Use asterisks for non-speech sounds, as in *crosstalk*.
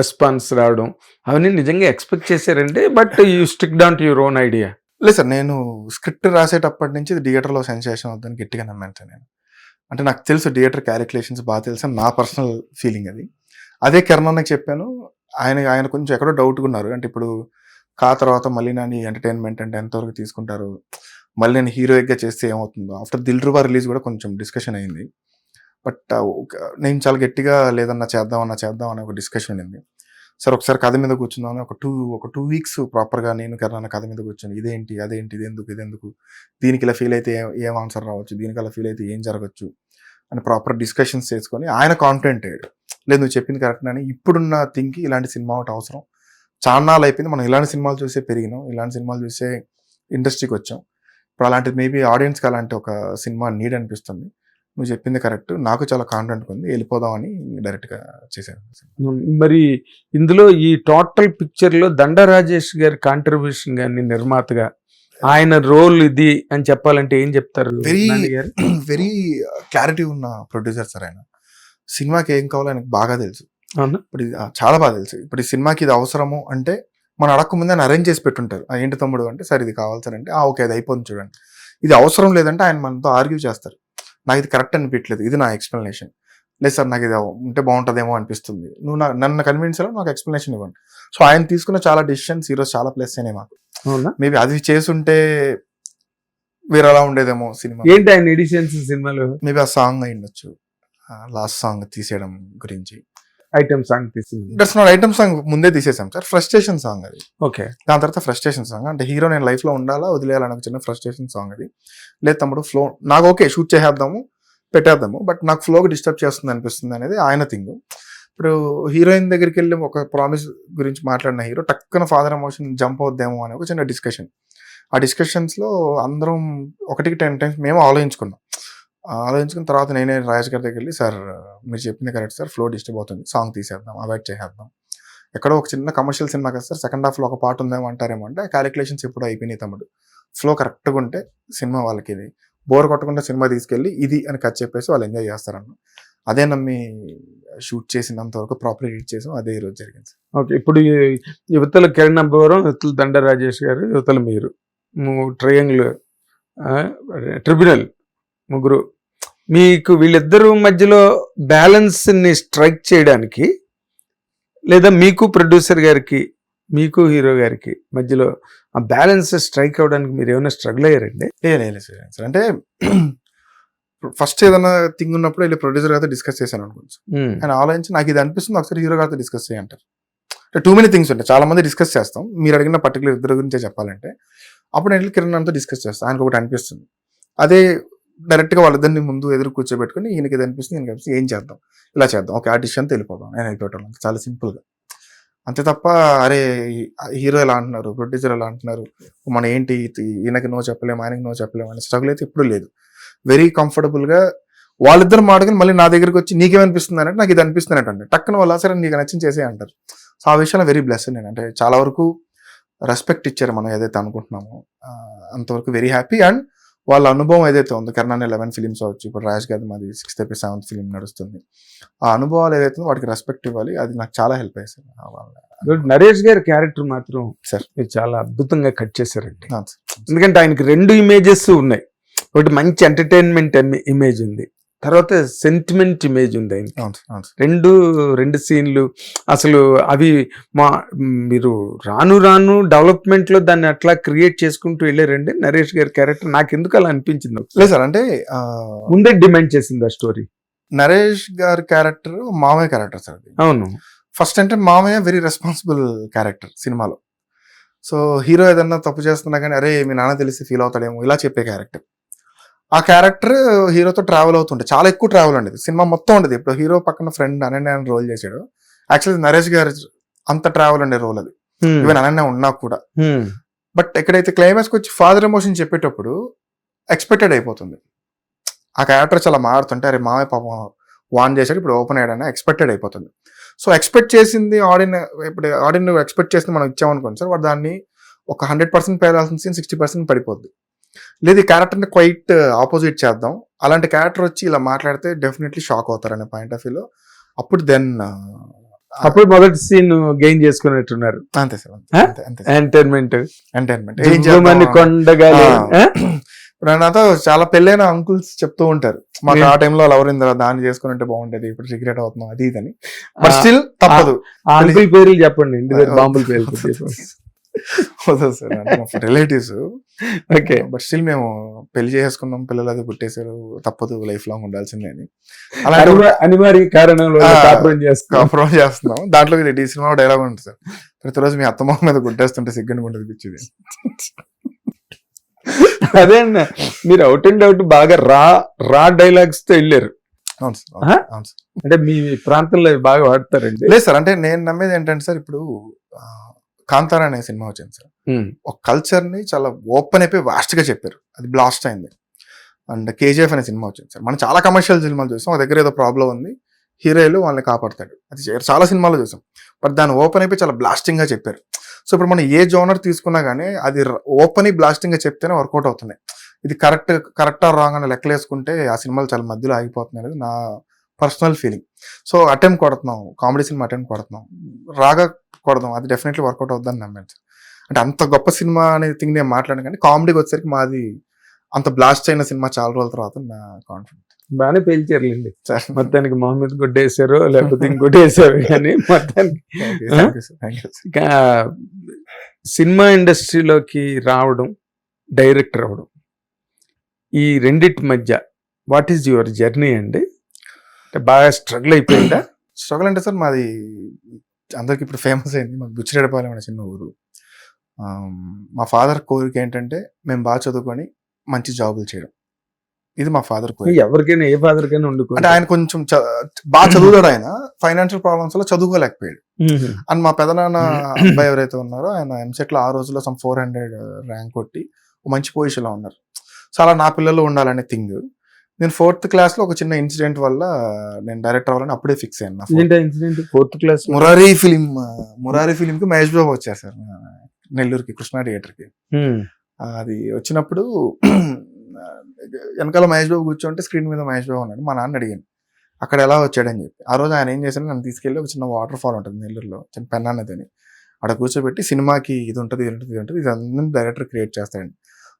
Response రావడం అవన్నీ నిజంగా ఎక్స్పెక్ట్ చేశారండి but you stick down to your own idea. లేదు సార్ నేను స్క్రిప్ట్ రాసేటప్పటి నుంచి థియేటర్లో సెన్సేషన్ అవుతుందని గట్టిగా నమ్మాను సార్ నేను. అంటే నాకు తెలుసు థియేటర్ క్యాలిక్యులేషన్స్ బాగా తెలుసు నా పర్సనల్ ఫీలింగ్ అది. అదే కిరణ్ చెప్పాను ఆయన ఆయన కొంచెం ఎక్కడో డౌట్గా ఉన్నారు అంటే ఇప్పుడు కా తర్వాత మళ్ళీ నాని ఎంటర్టైన్మెంట్ అంటే ఎంతవరకు తీసుకుంటారు? మళ్ళీ నేను హీరోయిక్గా చేస్తే ఏమవుతుందో? ఆఫ్టర్ దిల్ రుబా రిలీజ్ కూడా కొంచెం డిస్కషన్ అయింది. బట్ నేను చాలా గట్టిగా లేదన్నా చేద్దామన్నా చేద్దాం అనే ఒక డిస్కషన్ ఉంది సార్ ఒకసారి కథ మీద కూర్చుందామని ఒక టూ ఒక టూ వీక్స్ ప్రాపర్గా నేను కన్నా కథ మీద కూర్చొని ఇదేంటి అదేంటి ఇది ఎందుకు ఇది ఎందుకు? దీనికి ఇలా ఫీల్ అయితే ఏం ఆన్సర్ రావచ్చు? దీనికి అలా ఫీల్ అయితే ఏం జరగచ్చు? అని ప్రాపర్ డిస్కషన్స్ చేసుకొని ఆయన కాన్ఫిడెంట్ అయ్యాడు లేదు నువ్వు చెప్పింది కరెక్ట్ అని ఇప్పుడున్న థింగ్కి ఇలాంటి సినిమా ఒకటి అవసరం. చాన్నాళ్ళు అయిపోయింది మనం ఇలాంటి సినిమాలు చూసే పెరిగినాం. ఇలాంటి సినిమాలు చూసే ఇండస్ట్రీకి వచ్చాం. ఇప్పుడు అలాంటిది మేబీ ఆడియన్స్కి అలాంటి ఒక సినిమా నీడ్ అనిపిస్తుంది. నువ్వు చెప్పింది కరెక్ట్. నాకు చాలా కాన్ఫిడెంట్ ఉంది. వెళ్ళిపోదామని డైరెక్ట్గా చేశాను. మరి ఇందులో ఈ టోటల్ పిక్చర్లో దండ రాజేష్ గారి కాంట్రిబ్యూషన్ కానీ నిర్మాతగా ఆయన రోల్ ఇది అని చెప్పాలంటే ఏం చెప్తారు గారు? *clears throat* వెరీ క్లారిటీ ఉన్న ప్రొడ్యూసర్ సార్ ఆయన. సినిమాకి ఏం కావాలో ఆయనకు బాగా తెలుసు. ఇప్పుడు చాలా బాగా తెలుసు. ఇప్పుడు ఈ సినిమాకి ఇది అవసరము అంటే మనం అడగక ముందే ఆయన అరేంజ్ చేసి పెట్టుంటారు. ఏంటి తమ్ముడు? అంటే సార్ ఇది కావాలి సార్ అంటే "ఆ, ఓకే అది అయిపోతుంది చూడండి. ఇది అవసరం లేదంటే ఆయన మనతో ఆర్గ్యూ చేస్తారు. నాకు ఇది కరెక్ట్ అనిపించలేదు ఇది నా ఎక్స్ప్లెనేషన్ లేదు సార్ నాకు ఇది ఉంటే బాగుంటుందేమో అనిపిస్తుంది. నువ్వు నా- నన్ను కన్విన్స్ అవ్వాలి నాకు ఎక్స్ప్లెనేషన్ ఇవ్వండి. సో ఆయన తీసుకున్న చాలా డిసిషన్స్ ఈరోజు చాలా ప్లస్ అయినాయి మాకు. మేబీ అది చేసుంటే వేరేలా ఉండేదేమో సినిమా. ఏంటి ఆయన ఎడిషన్స్ సినిమాలో? మేబీ ఆ సాంగ్ అయి ఉండొచ్చు లాస్ట్ సాంగ్ తీసేయడం గురించి. ఐటమ్ సాంగ్ తీసింది. దట్స్ నాట్ ఐటమ్ సాంగ్ ముందే తీసేసాం సార్. ఫ్రస్ట్రేషన్ సాంగ్ అది. ఓకే. దాని తర్వాత ఫ్రస్ట్రేషన్ సాంగ్ అంటే హీరో నేను లైఫ్లో ఉండాలా వదిలేయాలని ఒక చిన్న ఫ్రస్ట్రేషన్ సాంగ్ అది. లేదు తమ్ముడు ఫ్లో నాకు ఓకే షూట్ చేసేద్దాము పెట్టేద్దాము బట్ నాకు ఫ్లోకి డిస్టర్బ్ చేస్తుంది అనిపిస్తుంది అనేది ఆయన థింగ్ ఇప్పుడు హీరోయిన్ దగ్గరికి వెళ్ళి ఒక ప్రామిస్ గురించి మాట్లాడిన హీరో టక్కున ఫాదర్ ఎమోషన్ జంప్ అవుద్దేమో అనే ఒక చిన్న డిస్కషన్ ఆ డిస్కషన్స్లో అందరం ఒకటికి టెన్ టైమ్స్ మేము ఆలోచించుకున్నాం. ఆలోచించుకున్న తర్వాత నేనే రాజేష్ గారి దగ్గరికి వెళ్ళి సార్ మీరు చెప్పింది కరెక్ట్ సార్ ఫ్లో డిస్టర్బ్ అవుతుంది సాంగ్ తీసేద్దాం అవాయిడ్ చేసేద్దాం. ఎక్కడో ఒక చిన్న కమర్షియల్ సినిమా కదా సార్ సెకండ్ హాఫ్లో ఒక పాట ఉందేమో అంటారేమో అంటే క్యాలిక్యులేషన్స్ ఎప్పుడు అయిపోయినాయి తమ్ముడు. ఫ్లో కరెక్ట్గా ఉంటే సినిమా వాళ్ళకి ఇది. బోర్ కొట్టకుండా సినిమా తీసుకెళ్ళి ఇది అని కట్ చెప్పేసి వాళ్ళు ఎంజాయ్ చేస్తారన్న. అదే నమ్మి షూట్ చేసినంత వరకు ప్రాపర్ ఎడిట్ చేసాం అదే ఈరోజు జరిగింది ఓకే ఇప్పుడు ఈ- యువతల కిరణ్ అబ్బవరం యువతల దండ రాజేష్ గారు యువతల మీరు ట్రయాంగిల్ ట్రిబ్యునల్ ముగ్గురు. మీకు వీళ్ళిద్దరు మధ్యలో బ్యాలెన్స్ని స్ట్రైక్ చేయడానికి లేదా మీకు ప్రొడ్యూసర్ గారికి మీకు హీరో గారికి మధ్యలో ఆ బ్యాలెన్స్ స్ట్రైక్ అవడానికి మీరు ఏమైనా స్ట్రగుల్ అయ్యారండి? లేదు సార్ సార్ అంటే ఫస్ట్ ఏదైనా థింగ్ ఉన్నప్పుడు వెళ్ళి ప్రొడ్యూసర్ గారితో డిస్కస్ చేశాను అనుకోండి. ఉమ్, ఆయన ఆలోచించి నాకు ఇది అనిపిస్తుంది ఒకసారి హీరో గారితో డిస్కస్ చేయంటారు అంటే టూ మెనీ థింగ్స్ ఉంటాయి. చాలా మంది డిస్కస్ చేస్తాం. మీరు అడిగిన పర్టికులర్ ఇద్దరు గురించే చెప్పాలంటే. అప్పుడు నేను వెళ్ళి కిరణ్ అంతా డిస్కస్ చేస్తాను ఆయనకు ఒకటి అనిపిస్తుంది. అదే డైరెక్ట్గా వాళ్ళిద్దరిని ముందు ఎదురు కూర్చోబెట్టుకుని ఈయనకి ఇది అనిపిస్తుంది ఈయనకి అనిపిస్తుంది ఏం చేద్దాం ఇలా చేద్దాం. ఓకే ఆర్టిస్ట్ అంతా వెళ్ళిపోదాం నేను వెళ్ళిపోవటం చాలా సింపుల్గా. అంతే తప్ప అరే హీరో ఎలా అంటున్నారు ప్రొడ్యూసర్ ఎలా అంటున్నారు మన ఏంటి ఇది- ఈయనకి నో చెప్పలేము ఆయనకి నో చెప్పలేము అనే స్ట్రగుల్ అయితే ఎప్పుడు లేదు. వెరీ కంఫర్టబుల్గా వాళ్ళిద్దరు మాటకి మళ్ళీ నా దగ్గరికి వచ్చి నీకేమనిపిస్తుంది అంటే నాకు ఇది అనిపిస్తుంది అంటే టక్కున వాళ్ళు సరే నీకు నచ్చింది చేసే అంటారు. సో ఆ విషయంలో వెరీ బ్లెస్ నేను. అంటే చాలా వరకు రెస్పెక్ట్ ఇచ్చారు మనం ఏదైతే అనుకుంటున్నామో అంతవరకు వెరీ హ్యాపీ అండ్ వాళ్ళ అనుభవం ఏదైతే ఉందో కిరణ్ లెవెన్ ఫిలిమ్స్ అవచ్చు ఇప్పుడు రాజ్ గారి మాది సిక్స్త్ ఎపిసోడ్ సెవెంత్ ఫిలిం నడుస్తుంది. ఆ అనుభవాలు ఏదైతే ఉందో వాటికి రెస్పెక్ట్ ఇవ్వాలి. అది నాకు చాలా హెల్ప్ అయ్యింది సార్. నరేష్ గారి క్యారెక్టర్ మాత్రం Sir. మీరు చాలా అద్భుతంగా కట్ చేశారండి. ఎందుకంటే ఆయనకి రెండు ఇమేజెస్ ఉన్నాయి. ఒకటి మంచి ఎంటర్టైన్మెంట్ ఇమేజ్ ఉంది. తర్వాత సెంటిమెంట్ ఇమేజ్ ఉంది ఆయన. రెండు రెండు సీన్లు అసలు అవి మా మీరు రాను రాను డెవలప్మెంట్లో దాన్ని అట్లా క్రియేట్ చేసుకుంటూ వెళ్ళారండి నరేష్ గారి క్యారెక్టర్ నాకు ఎందుకు అలా అనిపించింది. లేదు సార్ అంటే ముందే డిమాండ్ చేసింది ఆ స్టోరీ నరేష్ గారి క్యారెక్టర్ మామయ్య క్యారెక్టర్ సార్ అది. అవును. ఫస్ట్ అంటే మామయ్య వెరీ రెస్పాన్సిబుల్ క్యారెక్టర్ సినిమాలో. సో హీరో ఏదన్నా తప్పు చేస్తున్నా కానీ అరే మీ నాన్న తెలిసి ఫీల్ అవుతాడేమో ఇలా చెప్పే క్యారెక్టర్ ఆ క్యారెక్టర్ హీరోతో ట్రావెల్ అవుతుండే. చాలా ఎక్కువ ట్రావెల్ ఉండేది సినిమా మొత్తం ఉండేది. ఇప్పుడు హీరో పక్కన ఫ్రెండ్ అనన్య అని రోల్ చేశాడు. యాక్చువల్లీ నరేష్ గారి అంత ట్రావెల్ ఉండే రోల్ అది. ఈవెన్ అనన్య ఉన్నా కూడా. బట్ ఎక్కడైతే క్లైమాక్స్కి వచ్చి ఫాదర్ ఎమోషన్ చెప్పేటప్పుడు ఎక్స్పెక్టెడ్ అయిపోతుంది. ఆ క్యారెక్టర్ చాలా మారుతుంటే అరే మామయ్య పాపం వాన్ చేశాడు. ఇప్పుడు ఓపెన్ అయ్యాడని ఎక్స్పెక్టెడ్ అయిపోతుంది. సో ఎక్స్పెక్ట్ చేసింది ఆడియన్ ఇప్పుడు ఆడియన్ ఎక్స్పెక్ట్ చేసింది మనం ఇచ్చామనుకోండి సార్ వాడు దాన్ని ఒక హండ్రెడ్ పర్సెంట్ పేరాల్సిన సీన్ సిక్స్టీ పర్సెంట్ పడిపోద్ది. లేదు ఈ క్యారెక్టర్ని క్వైట్ ఆపోజిట్ చేద్దాం. అలాంటి క్యారెక్టర్ వచ్చి ఇలా మాట్లాడితే డెఫినెట్లీ షాక్ అవుతారనే పాయింట్ ఆఫ్ వ్యూలో అప్పుడు దెన్ అప్పుడు మొదటి సీన్ గెయిన్ చేసుకున్నట్టున్నారు అంతే సార్ ఎంటర్టైన్మెంట్ ఎంటర్టైన్మెంట్. ఆ? *clears throat* ఇప్పుడు నాతో చాలా పెళ్ళైన అంకుల్స్ చెప్తూ ఉంటారు. మాకు? ఆ టైంలో లవర్ ఇందా దాన్ని చేసుకుని ఉంటే బాగుంటది ఇప్పుడు రిగ్రెట్ అవుతున్నాం అది ఇదని. బట్ స్టిల్ తప్పదు. అంకుల్ పేర్లు చెప్పండి బాంబుల పేర్లు రిలేటివ్స్ ఓకే. బట్ స్టిల్ మేము పెళ్ళి చేసుకున్నాం పిల్లలు అది పుట్టేశారు. తప్పదు లైఫ్ లాంగ్ ఉండాల్సిందే అని. అనివా- అనివార్య కారణం వల్ల ఆ. కాపురం చేస్తాం కాంప్రమైజ్ చేస్తున్నాం. దాంట్లో ఇది ఈ సినిమా డైలాగ్ ఉంటుంది సార్. ప్రతిరోజు మీ అత్తమ్మ మీద గుడ్డేస్తుంటే సిగ్గుని గుండె పిచ్చింది అదే అన్న మీరు అవుట్ అండ్ అవుట్ బాగా రా రా డైలాగ్స్తో వెళ్ళారు. అవును సార్? అవును, సార్. అంటే మీ ప్రాంతంలో బాగా వాడతారండి. లేదు సార్ అంటే నేను నమ్మేది ఏంటంటే సార్ ఇప్పుడు కాంతారా అనే సినిమా వచ్చింది సార్. ఒక కల్చర్ని చాలా ఓపెన్ అయిపోయి వాస్ట్గా చెప్పారు. అది బ్లాస్ట్ అయింది. అండ్ కేజీఎఫ్ అనే సినిమా వచ్చింది సార్. మనం చాలా కమర్షియల్ సినిమాలు చూసాం. ఒక దగ్గర ఏదో ప్రాబ్లం ఉంది. హీరోలు వాళ్ళని కాపాడతాడు. అది చాలా సినిమాలు చూసాం. బట్ దాన్ని ఓపెన్ అయిపోయి చాలా బ్లాస్టింగ్గా చెప్పారు. సో ఇప్పుడు మనం ఏ జోనర్ తీసుకున్నా గానీ అది ఓపెన్ అయి బ్లాస్టింగ్గా చెప్తేనే వర్కౌట్ అవుతున్నాయి. ఇది కరెక్ట్ కరెక్ట్ రాంగ్ అని లెక్కలేసుకుంటే ఆ సినిమాలు చాలా మధ్యలో ఆగిపోతున్నాయి అనేది నా పర్సనల్ ఫీలింగ్. సో అటెంప్ట్ కొడుతున్నాం. కామెడీ సినిమా అటెంప్ట్ కొడుతున్నాం. రాగా కొడదాం. అది డెఫినెట్లీ వర్కౌట్ అవుతుందని నమ్మాను సార్. అంటే అంత గొప్ప సినిమా అనే థింగ్ నేను మాట్లాడాను కానీ కామెడీకి వచ్చేసరికి మాది అంత బ్లాస్ట్ అయిన సినిమా చాలా రోజుల తర్వాత నా కాన్ఫిడెంట్ బాగానే పేల్చారులేండి. సార్. మొత్తానికి మొహమ్మద్ గుడ్డేశారు లేకపోతే ఇంకోటి వేసారు కానీ మొత్తానికి. సినిమా ఇండస్ట్రీలోకి రావడం డైరెక్టర్ అవ్వడం ఈ రెండిటి మధ్య వాట్ ఈజ్ యువర్ జర్నీ అండి? అంటే బాగా స్ట్రగుల్ అయిపోయిందా? *clears throat* స్ట్రగుల్ అంటే సార్ మాది అందరికి ఇప్పుడు ఫేమస్ అయింది. మాది బుచ్చిరెడపాలెం అనే చిన్న ఊరు. మా ఫాదర్ కోరిక ఏంటంటే మేము బాగా చదువుకొని మంచి జాబులు చేయడం. ఇది మా ఫాదర్ కోరిక. ఎవరికైనా ఏ ఫాదర్ కైనా వండుకో అంటే ఆయన కొంచెం బాగా చదువుతాడు ఆయన. ఫైనాన్షియల్ ప్రాబ్లమ్స్లో చదువుకోలేకపోయాడు. అండ్ మా పెదనాన్న అబ్బాయి ఎవరైతే ఉన్నారో ఆయన ఎంసెట్లో ఆ రోజుల్లో సమ్ ఫోర్ హండ్రెడ్ ర్యాంక్ కొట్టి ఒక మంచి పొజిషన్లో ఉన్నారు. సో అలా నా పిల్లలు ఉండాలనే థింగ్. నేను ఫోర్త్ క్లాస్లో ఒక చిన్న ఇన్సిడెంట్ వల్ల నేను డైరెక్టర్ అవ్వాలని అప్పుడే ఫిక్స్ అయ్యాను fourth class Murari film Murari film కి మహేష్ బాబు వచ్చారు సార్ నెల్లూరుకి కృష్ణా థియేటర్కి. అది వచ్చినప్పుడు *clears throat* వెనకాల మహేష్ బాబు కూర్చోంటే స్క్రీన్ మీద మహేష్ బాబు ఉన్నాడు. మా నాన్న అడిగాను అక్కడ ఎలా వచ్చాడని చెప్పి. ఆ రోజు ఆయన ఏం చేశాడు నన్ను తీసుకెళ్ళి ఒక చిన్న వాటర్ ఫాల్ ఉంటుంది నెల్లూరులో చిన్న పెన్ అన్నది అని. అక్కడ కూర్చోబెట్టి సినిమాకి ఇది ఉంటుంది ఇది ఉంటుంది ఇది ఉంటుంది ఇది అందరినీ డైరెక్టర్ క్రియేట్ చేస్తాడండి.